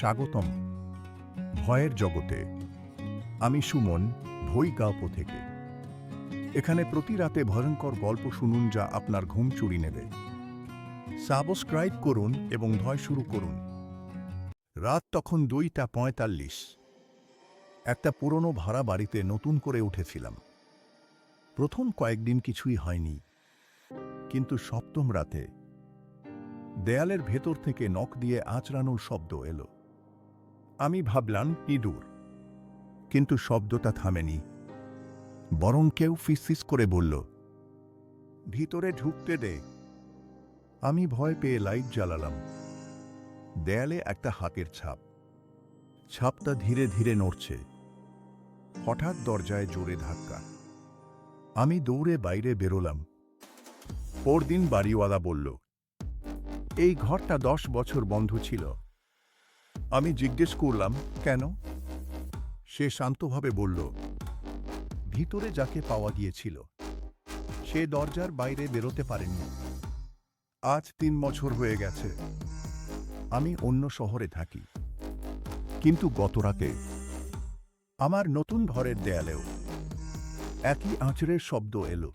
স্বাগতম। ভয়ের জগতে, আমি সুমন, ভৈগাঁও থেকে। এখানে প্রতি রাতে ভয়ঙ্কর গল্প শুনুন যা আপনার ঘুম চুরি নেবে। সাবস্ক্রাইব করুন এবং ভয় শুরু করুন। রাত তখন দুইটা পঁয়তাল্লিশ। একটা পুরনো ভাড়া বাড়িতে নতুন করে উঠেছিলাম। প্রথম কয়েকদিন কিছুই হয়নি। কিন্তু সপ্তম রাতে, দেয়ালের ভেতর থেকে নখ দিয়ে আঁচড়ানোর শব্দ এলো। আমি ভাবলাম ইঁদুর কিন্তু শব্দটা থামেনি। বরং কেউ ফিসফিস করে বলল, ভিতরে ঢুকতে দে। আমি ভয় পেয়ে লাইট জ্বালালাম। দেয়ালে একটা হাতের ছাপ। ছাপটা ধীরে ধীরে নড়ছে। হঠাৎ দরজায় জোরে ধাক্কা। আমি দৌড়ে বাইরে বেরোলাম। পরদিন বাড়িওয়ালা বলল, এই ঘরটা দশ বছর বন্ধ ছিল। আমি জিজ্ঞেস করলাম, কেন? সে শান্তভাবে বলল, ভিতরে যাকে পাওয়া গিয়েছিল, সে দরজার বাইরে বেরোতে পারেনি। আজ তিন বছর হয়ে গেছে। আমি অন্য শহরে থাকি। কিন্তু গতরাতে আমার নতুন ঘরের দেয়ালেও একই আঁচড়ের শব্দ এলো।